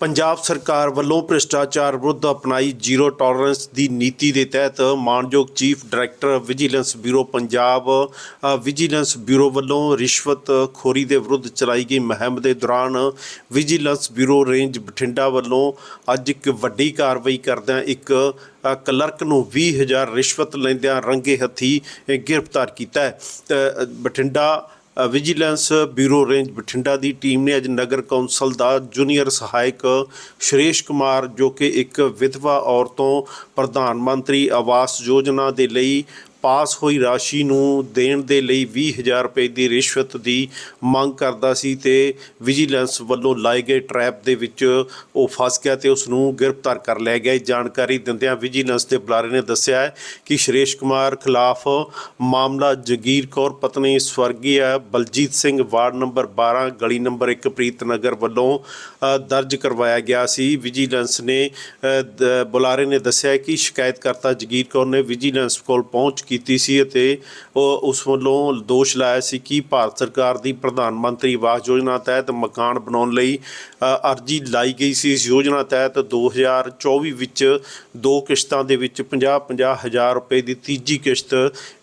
ਪੰਜਾਬ ਸਰਕਾਰ ਵੱਲੋਂ ਭ੍ਰਿਸ਼ਟਾਚਾਰ ਵਿਰੁੱਧ ਅਪਣਾਈ ਜ਼ੀਰੋ ਟੋਲਰੈਂਸ ਦੀ ਨੀਤੀ ਦੇ ਤਹਿਤ ਮਾਨਯੋਗ chief director vigilance bureau Punjab vigilance bureau ਵੱਲੋਂ ਰਿਸ਼ਵਤ ਖੋਰੀ ਦੇ ਵਿਰੁੱਧ ਚਲਾਈ ਗਈ ਮੁਹਿੰਮ ਦੇ ਦੌਰਾਨ ਵਿਜੀਲੈਂਸ ਬਿਊਰੋ ਰੇਂਜ ਬਠਿੰਡਾ ਵੱਲੋਂ ਅੱਜ ਇੱਕ ਵੱਡੀ ਕਾਰਵਾਈ ਕਰਦਿਆਂ ਇੱਕ ਕਲਰਕ ਨੂੰ 20000 ਰਿਸ਼ਵਤ ਲੈਂਦਿਆਂ ਰੰਗੇ ਹੱਥੀ ਗ੍ਰਿਫਤਾਰ ਕੀਤਾ ਹੈ। Bathinda vigilance bureau range Bathinda ਦੀ ਟੀਮ ਨੇ ਅੱਜ ਨਗਰ ਕੌਂਸਲ ਦਾ ਜੂਨੀਅਰ ਸਹਾਇਕ ਸ਼੍ਰੇਸ਼ ਕੁਮਾਰ, ਜੋ ਕਿ ਇੱਕ ਵਿਧਵਾ ਔਰਤੋਂ ਪ੍ਰਧਾਨ ਮੰਤਰੀ ਆਵਾਸ ਯੋਜਨਾ ਦੇ ਲਈ ਪਾਸ ਹੋਈ ਰਾਸ਼ੀ ਨੂੰ ਦੇਣ ਦੇ ਲਈ 20000 ਰੁਪਏ ਦੀ ਰਿਸ਼ਵਤ ਦੀ ਮੰਗ ਕਰਦਾ ਸੀ ਤੇ ਵਿਜੀਲੈਂਸ ਵੱਲੋਂ ਲਾਏ ਗਏ ਟਰੈਪ ਦੇ ਵਿੱਚ ਉਹ ਫਸ ਗਿਆ ਤੇ ਉਸ ਨੂੰ ਗ੍ਰਿਫਤਾਰ ਕਰ ਲਿਆ ਗਿਆ। ਜਾਣਕਾਰੀ ਦਿੰਦਿਆਂ ਵਿਜੀਲੈਂਸ ਦੇ ਬੁਲਾਰੇ ਨੇ ਦੱਸਿਆ ਹੈ ਕਿ ਸ਼੍ਰੇਸ਼ ਕੁਮਾਰ ਖਿਲਾਫ ਮਾਮਲਾ ਜਗੀਰ ਕੌਰ, ਪਤਨੀ ਸਵਰਗੀ ਬਲਜੀਤ ਸਿੰਘ, ਵਾਰਡ ਨੰਬਰ 12 ਗਲੀ ਨੰਬਰ 1 ਪ੍ਰੀਤਨਗਰ ਵੱਲੋਂ ਦਰਜ ਕਰਵਾਇਆ ਗਿਆ ਸੀ। ਵਿਜੀਲੈਂਸ ਨੇ ਬੁਲਾਰੇ ਨੇ ਦੱਸਿਆ ਕਿ ਸ਼ਿਕਾਇਤਕਰਤਾ ਜਗੀਰ ਕੌਰ ਨੇ ਵਿਜੀਲੈਂਸ ਕੋਲ ਪਹੁੰਚ ਕੀਤੀ ਸੀ ਅਤੇ ਉਹ ਉਸ ਵੱਲੋਂ ਦੋਸ਼ ਲਾਇਆ ਸੀ ਕਿ ਭਾਰਤ ਸਰਕਾਰ ਦੀ ਪ੍ਰਧਾਨ ਮੰਤਰੀ ਆਵਾਸ ਯੋਜਨਾ ਤਹਿਤ ਮਕਾਨ ਬਣਾਉਣ ਲਈ ਅਰਜੀ ਲਾਈ ਗਈ ਸੀ। ਇਸ ਯੋਜਨਾ ਤਹਿਤ 2024 ਵਿੱਚ ਦੋ ਕਿਸ਼ਤਾਂ ਦੇ ਵਿੱਚ 50-50 ਹਜ਼ਾਰ ਰੁਪਏ ਦੀ ਤੀਜੀ ਕਿਸ਼ਤ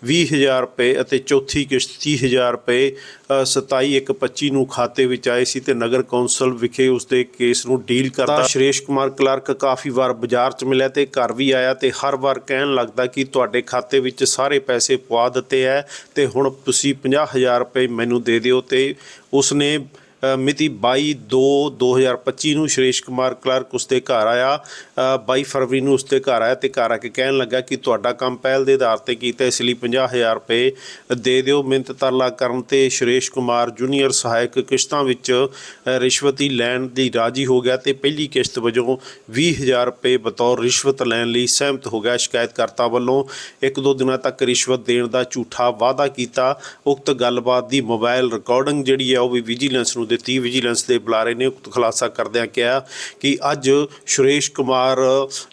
20000 ਰੁਪਏ ਅਤੇ ਚੌਥੀ ਕਿਸ਼ਤ 30000 ਰੁਪਏ ਅ, 27/1/25 ਨੂੰ ਖਾਤੇ ਵਿੱਚ ਆਏ ਸੀ ਤੇ ਨਗਰ ਕੌਂਸਲ ਵਿਖੇ ਉਸ ਦੇ ਕੇਸ ਨੂੰ ਡੀਲ ਕਰਦਾ ਸ਼੍ਰੇਸ਼ ਕੁਮਾਰ ਕਲਰਕ ਕਾਫੀ ਵਾਰ ਬਾਜ਼ਾਰ 'ਚ ਮਿਲਿਆ ਤੇ ਘਰ ਵੀ ਆਇਆ ਤੇ ਹਰ ਵਾਰ ਕਹਿਣ ਲੱਗਦਾ ਕਿ ਤੁਹਾਡੇ ਖਾਤੇ ਵਿੱਚ ਸਾਰੇ ਪੈਸੇ ਪਵਾ ਦਿੱਤੇ ਐ ਤੇ ਹੁਣ ਤੁਸੀਂ 50000 ਰੁਪਏ ਮੈਨੂੰ ਦੇ ਦਿਓ ਤੇ ਉਸਨੇ ਮਿਤੀ 22 2 2025 ਨੂੰ ਸ਼੍ਰੇਸ਼ ਕੁਮਾਰ ਕਲਰਕ ਉਸਦੇ ਘਰ ਆਇਆ। ਅ, 22 ਫਰਵਰੀ ਨੂੰ ਉਸਦੇ ਘਰ ਆਇਆ ਤੇ ਘਰ ਆ ਕੇ ਕਹਿਣ ਲੱਗਾ ਕਿ ਤੁਹਾਡਾ ਕੰਮ ਪਹਿਲ ਦੇ ਆਧਾਰ ਤੇ ਕੀਤਾ ਇਸ ਲਈ 50000 ਰੁਪਏ ਦੇ ਦਿਓ। ਮਿੰਤ ਤਰਲਾ ਕਰਨ ਤੇ ਸ਼੍ਰੇਸ਼ ਕੁਮਾਰ ਜੂਨੀਅਰ ਸਹਾਇਕ ਕਿਸ਼ਤਾਂ ਵਿੱਚ ਰਿਸ਼ਵਤੀ ਲੈਣ ਦੀ ਰਾਜੀ ਹੋ ਗਿਆ ਤੇ ਪਹਿਲੀ ਕਿਸ਼ਤ ਵਜੋਂ 20000 ਰੁਪਏ ਬਤੌਰ ਰਿਸ਼ਵਤ ਲੈਣ ਲਈ ਸਹਿਮਤ ਹੋ ਗਿਆ। ਸ਼ਿਕਾਇਤਕਰਤਾ ਵੱਲੋਂ ਇੱਕ ਦੋ ਦਿਨਾਂ ਤੱਕ ਰਿਸ਼ਵਤ ਦੇਣ ਦਾ ਝੂਠਾ ਵਾਅਦਾ ਕੀਤਾ। ਉਕਤ ਗੱਲਬਾਤ ਦੀ ਮੋਬਾਈਲ ਰਿਕਾਰਡਿੰਗ ਜਿਹੜੀ ਹੈ ਉਹ ਵੀ ਵਿਜੀਲੈਂਸ ਨੂੰ ਦਿੱਤੀ ਵਿਜੀਲੈਂਸ ਦੇ ਬੁਲਾਰੇ ਨੇ ਖੁਲਾਸਾ ਕਰਦਿਆਂ ਕਿਹਾ ਕਿ ਅੱਜ ਸ਼ੁਰੇਸ਼ ਕੁਮਾਰ,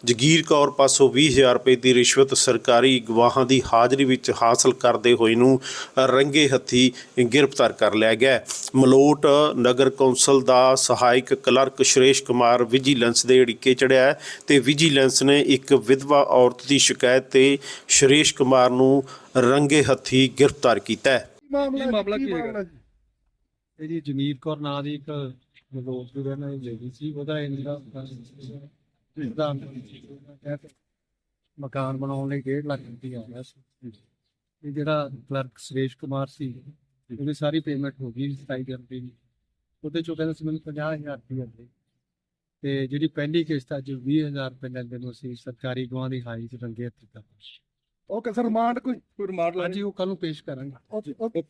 ਜਗੀਰ ਕੌਰ ਪਾਸੋਂ 20000 ਰੁਪਏ ਦੀ ਰਿਸ਼ਵਤ ਸਰਕਾਰੀ ਗਵਾਹਾਂ ਦੀ ਹਾਜ਼ਰੀ ਵਿੱਚ ਹਾਸਲ ਕਰਦੇ ਹੋਏ ਨੂੰ ਰੰਗੇ ਹੱਥੀ ਗ੍ਰਿਫਤਾਰ ਕਰ ਲਿਆ ਗਿਆ। ਮਲੋਟ ਨਗਰ ਕੌਂਸਲ ਦਾ ਸਹਾਇਕ ਕਲਰਕ ਸ਼ੁਰੇਸ਼ ਕੁਮਾਰ ਵਿਜੀਲੈਂਸ ਦੇ ਅੜਿੱਕੇ ਚੜਿਆ ਤੇ ਵਿਜੀਲੈਂਸ ਨੇ ਇੱਕ ਵਿਧਵਾ ਔਰਤ ਦੀ ਸ਼ਿਕਾਇਤ ਤੇ ਸ਼ੁਰੇਸ਼ ਕੁਮਾਰ ਨੂੰ ਰੰਗੇ ਹੱਥੀ ਗ੍ਰਿਫਤਾਰ ਕੀਤਾ ਹੈ। ਮਾਮਲਾ ਕੀ ਹੈਗਾ? ਜੀ? ਇਹਦੀ ਜਮੀਰ ਕੌਰ ਨਾਂ ਦੀ ਇੱਕ ਮਲੋਟ ਦੀ ਰਹਿਣ ਵਾਲੀ ਲੇਡੀ ਸੀ ਉਹਦਾ ਇੰਦਰਾ ਜਿੱਦਾਂ ਮਕਾਨ ਬਣਾਉਣ ਲਈ 1.5 ਲੱਖ ਰੁਪਏ ਆ ਗਿਆ ਸੀ। ਇਹ ਜਿਹੜਾ ਕਲਰਕ ਸੁਰੇਸ਼ ਕੁਮਾਰ ਸੀ ਉਹਦੀ ਸਾਰੀ ਪੇਮੈਂਟ ਹੋ ਗਈ 27 ਜਨਵਰੀ ਨੂੰ ਉਹਦੇ ਚੋਂ ਕਹਿੰਦੇ ਸੀ ਮੈਨੂੰ 50000 ਰੁਪਏ ਦੇ ਤੇ ਜਿਹੜੀ ਪਹਿਲੀ ਕਿਸ਼ਤ ਅੱਜ 20000 ਰੁਪਏ ਲੈਂਦੇ ਨੂੰ ਅਸੀਂ ਸਰਕਾਰੀ ਗਵਾਂ ਦੀ ਹਾਈ ਚ ਰੰਗੇ ਹੱਥੀ ਕਰ ਓਕੇ ਸਰ ਰਿਮਾਂਡ ਕੋਈ ਰਿਮਾਂਡ ਹਾਂਜੀ ਉਹ ਕੱਲ ਨੂੰ ਪੇਸ਼ ਕਰਾਂਗੇ। ਓਕੇ